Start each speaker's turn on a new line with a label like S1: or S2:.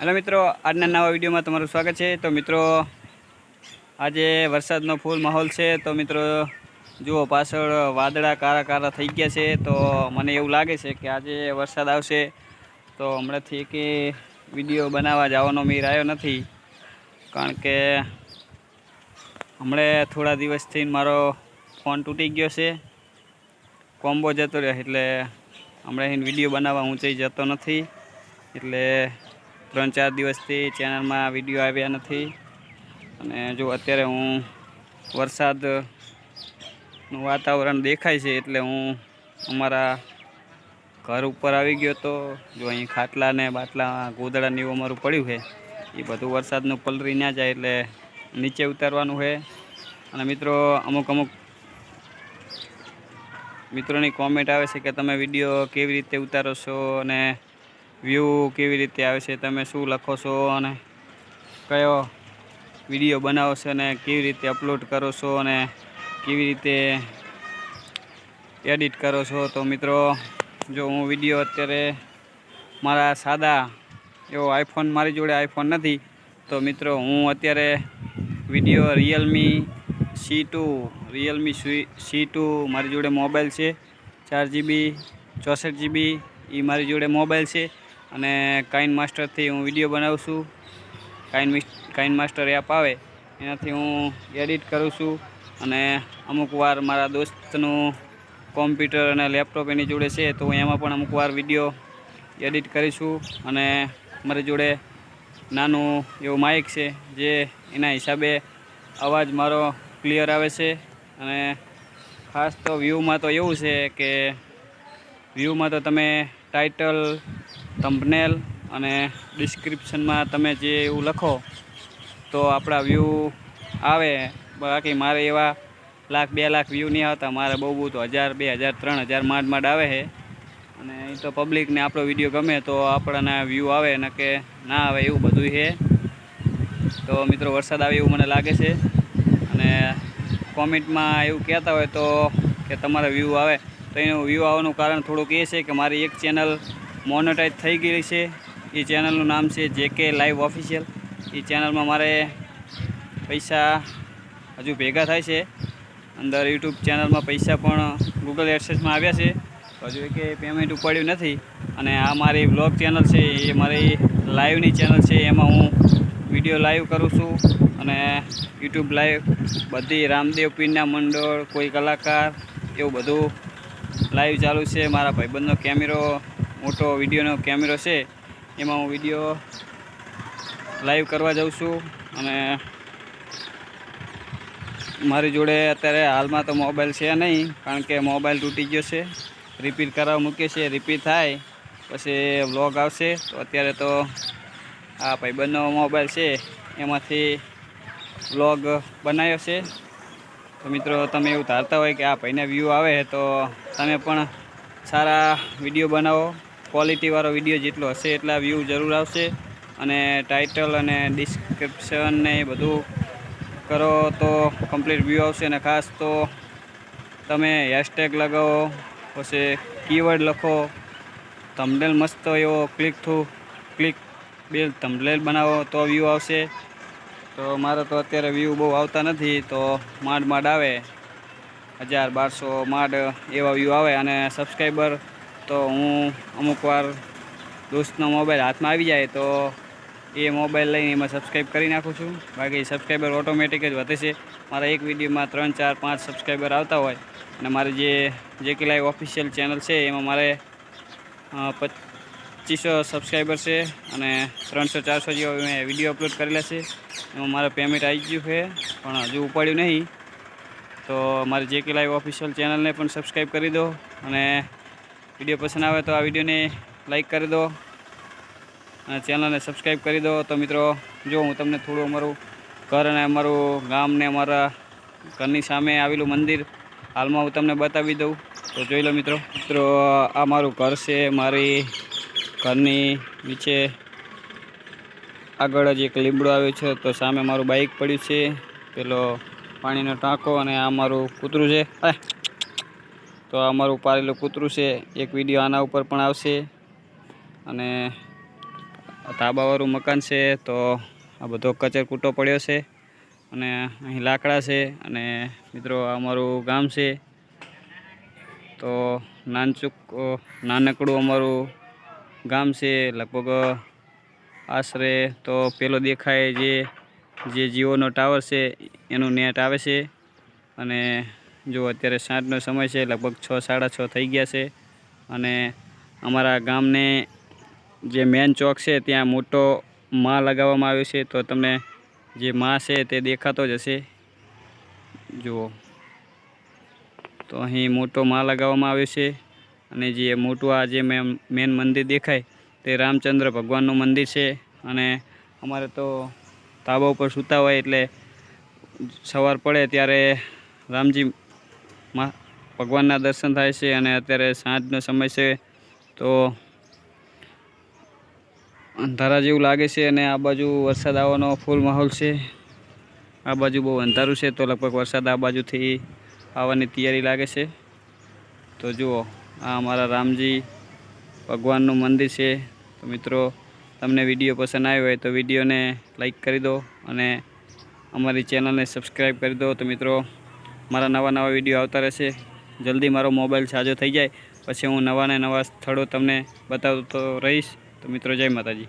S1: Hello મિત્રો, આજના નવા વિડીયોમાં તમારું સ્વાગત છે. તો મિત્રો, આજે વરસાદનો ફૂલ માહોલ છે. તો મિત્રો, જુઓ, પાછળ વાદળા કારા કારા થઈ ગયા છે. તો મને એવું લાગે છે કે આજે વરસાદ આવશે. તો હમણાંથી કે વીડિયો બનાવવા જવાનો મેર આવ્યો નથી. કારણ કે હમણે થોડા દિવસથી મારો ફોન તૂટી ગયો છે. કોમ્બો જતો રહ્યો, એટલે હમણાં વીડિયો બનાવવા ઊંચાઈ જતો નથી. એટલે ત્રણ ચાર દિવસથી ચેનલમાં વીડિયો આવ્યા નથી. અને જો અત્યારે હું વરસાદનું વાતાવરણ દેખાય છે એટલે હું અમારા ઘર ઉપર આવી ગયો તો જો અહીં ખાટલા ને બાટલા, ગોદડા ને એવું અમારું પડ્યું છે. એ બધું વરસાદનું પલરી ના જાય એટલે નીચે ઉતારવાનું છે. અને મિત્રો, અમુક અમુક મિત્રોની કોમેન્ટ આવે છે કે તમે વીડિયો કેવી રીતે ઉતારો છો અને વ્યૂ કેવી રીતે આવે છે, તમે શું લખો છો અને કયો વીડિયો બનાવો છો અને કેવી રીતે અપલોડ કરો છો અને કેવી રીતે એડિટ કરો છો. તો મિત્રો, જો હું વીડિયો અત્યારે મારા સાદા એવો આઈફોન, મારી જોડે આઈફોન નથી. તો મિત્રો, હું અત્યારે video Realme C two Realme C two મારી જોડે મોબાઈલ છે. ચાર જીબી ચોસઠ જીબી એ મારી જોડે મોબાઈલ છે. અને કાઇન માસ્ટરથી હું વીડિયો બનાવું છું. કાઇન કાઇન માસ્ટર એપ આવે, એનાથી હું એડિટ કરું છું અને અમુક વાર મારા દોસ્તનું કોમ્પ્યુટર અને લેપટોપ એની જોડે છે, તો એમાં પણ અમુક વાર વીડિયો એડિટ કરીશું અને મારી જોડે નાનું એવું માઇક છે, જે એના હિસાબે અવાજ મારો ક્લિયર આવે છે અને ખાસ તો વ્યૂમાં તો એવું છે કે વ્યૂમાં તો તમે ટાઇટલ થંબનેલ અને ડિસ્ક્રિપ્શનમાં તમે જે એવું લખો, તો આપણા વ્યૂ આવે. બાકી મારે એવા લાખ, બે લાખ વ્યૂ નહીં આવતા. મારે બહુ બહુ તો હજાર, બે હજાર, ત્રણ હજાર માંડ માંડ આવે છે. અને એ તો પબ્લિકને આપણો વીડિયો ગમે તો આપણાના વ્યૂ આવે, ને કે ના આવે એવું બધું છે. તો મિત્રો, વરસાદ આવે એવું મને લાગે છે. અને કોમેન્ટમાં એવું કહેતા હોય તો કે તમારા વ્યૂ આવે. તો એનું વ્યૂ આવવાનું કારણ થોડુંક એ છે કે મારી એક ચેનલ મોનેટાઈઝ થઈ ગઈ છે. એ ચેનલનું નામ છે જે કે લાઈવ ઓફિશિયલ એ ચેનલમાં મારે પૈસા હજુ ભેગા થાય છે. અંદર યુટ્યુબ ચેનલમાં પૈસા પણ ગૂગલ એડસેસમાં આવ્યા છે. હજુ કે પેમેન્ટ ઉપાડ્યું નથી. અને આ મારી બ્લોગ ચેનલ છે, એ મારી લાઈવની ચેનલ છે. એમાં હું વીડિયો લાઈવ કરું છું. અને યુટ્યુબ લાઈવ બધી રામદેવ પીરના મંડળ, કોઈ કલાકાર, એવું બધું લાઈવ ચાલુ છે. મારા ભાઈબંધનો કેમેરો મોટો વિડીયોનો કેમેરો છે. એમાં હું વીડિયો લાઈવ કરવા જાઉં છું અને મારી જોડે અત્યારે હાલમાં તો મોબાઈલ છે નહીં, કારણ કે મોબાઈલ તૂટી ગયો છે. રિપીટ કરાવવા મૂકીએ છીએ રિપીટ થાય, પછી વ્લોગ આવશે. તો અત્યારે તો આ ભાઈબંધનો મોબાઈલ છે, એમાંથી વ્લોગ બનાવ્યો છે. તો મિત્રો, તમે એવું ધારતા હોય કે આ ભાઈને વ્યૂ આવે, તો તમે પણ સારા વીડિયો બનાવો. ક્વોલિટીવાળો વીડિયો જેટલો હશે એટલા વ્યૂ જરૂર આવશે. અને ટાઇટલ અને ડિસ્ક્રિપ્શન ને એ બધું કરો તો કમ્પ્લીટ વ્યૂ આવશે. અને ખાસ તો તમે હેશટેગ લગાવો, પછી કીવર્ડ લખો થંબનેલ મસ્ત એવો ક્લિક થ્રુ ક્લિક બે થંબનેલ બનાવો તો વ્યૂ આવશે. તો મારે તો અત્યારે વ્યૂ બહુ આવતા નથી, તો માંડ માંડ આવે. હજાર બારસો માંડ એવા વ્યૂ આવે અને સબસ્ક્રાઈબર તો હું અમુક વાર દોસ્તનો મોબાઈલ હાથમાં આવી જાય તો એ મોબાઈલ લઈને એમાં સબસ્ક્રાઈબ કરી નાખું છું. બાકી સબસ્ક્રાઈબર ઓટોમેટિક જ વધે છે. મારા એક વિડીયોમાં ત્રણ, ચાર, પાંચ સબસ્ક્રાઈબર આવતા હોય અને મારી જે જે કે લાઈવ ઓફિશિયલ ચેનલ છે એમાં મારે પચીસો સબસ્ક્રાઈબર છે અને ત્રણસો, ચારસો જેવા મેં વીડિયો અપલોડ કરેલા છે. એમાં મારે પેમેન્ટ આવી ગયું છે, પણ હજુ ઉપાડ્યું નહીં. તો મારી જે કે લાઈવ ઓફિશિયલ ચેનલને પણ સબસ્ક્રાઈબ કરી દો અને વીડિયો પસંદ આવે તો આ વિડીયોને લાઇક કરી દો અને ચેનલને સબસ્ક્રાઈબ કરી દો. તો મિત્રો, જો હું તમને થોડું અમારું ઘર અને અમારું ગામ ને અમારા ઘરની સામે આવેલું મંદિર હાલમાં હું તમને બતાવી દઉં. તો જોઈ લો મિત્રો મિત્રો, આ મારું ઘર છે. મારી ઘરની નીચે આગળ જ એક લીમડો આવ્યો છે. તો સામે મારું બાઇક પડ્યું છે. પેલો પાણીનો ટાંકો અને આ મારું કૂતરું છે. તો અમારું મારું પાળેલું કૂતરું છે. એક વીડિયો આના ઉપર પણ આવશે. અને ધાબાવાળું મકાન છે તો આ બધો કચર કૂટો પડ્યો છે. અને અહીં લાકડા છે અને મિત્રો અમારું ગામ છે. તો નાનચુક નાનકડું અમારું ગામ છે. લગભગ આશરે તો પેલો દેખાય જે જે જીઓનો ટાવર છે, એનું નેટ આવે છે. અને જો અત્યારે સાંજનો સમય છે, લગભગ છ, સાડા છ થઈ ગયા છે. અને અમારા ગામને જે મેન ચોક છે, ત્યાં મોટો મા લગાવવામાં આવ્યો છે. તો તમને જે મા છે, તે દેખાતો જ હશે. જુઓ. તો અહીં મોટો મા લગાવવામાં આવ્યો છે. અને જે મોટું આ જે મેન મંદિર દેખાય, તે રામચંદ્ર ભગવાનનું મંદિર છે. અને અમારે તો ધાબા ઉપર સૂતા હોય એટલે સવાર પડે ત્યારે રામજી ભગવાનના દર્શન થાય છે અને અત્યારે સાંજનો સમય છે. તો અંધારા જેવું લાગે છે અને આ બાજુ વરસાદ આવવાનો ફૂલ માહોલ છે. આ બાજુ બહુ અંધારું છે તો લગભગ વરસાદ આ બાજુથી આવવાની તૈયારી લાગે છે. તો જુઓ, આ અમારા રામજી ભગવાનનું મંદિર છે. તો મિત્રો, તમને વીડિયો પસંદ આવ્યો હોય તો વિડીયોને લાઈક કરી દો અને અમારી ચેનલને સબસ્ક્રાઈબ કરી દો. તો મિત્રો મારા નવા નવા વીડિયો આવતા રહેશે. જલ્દી મારો મોબાઈલ સાજો થઈ જાય. પછી હું નવા ને નવા સ્થળો તમને બતાવતો રહીશ. તો મિત્રો, જય માતાજી.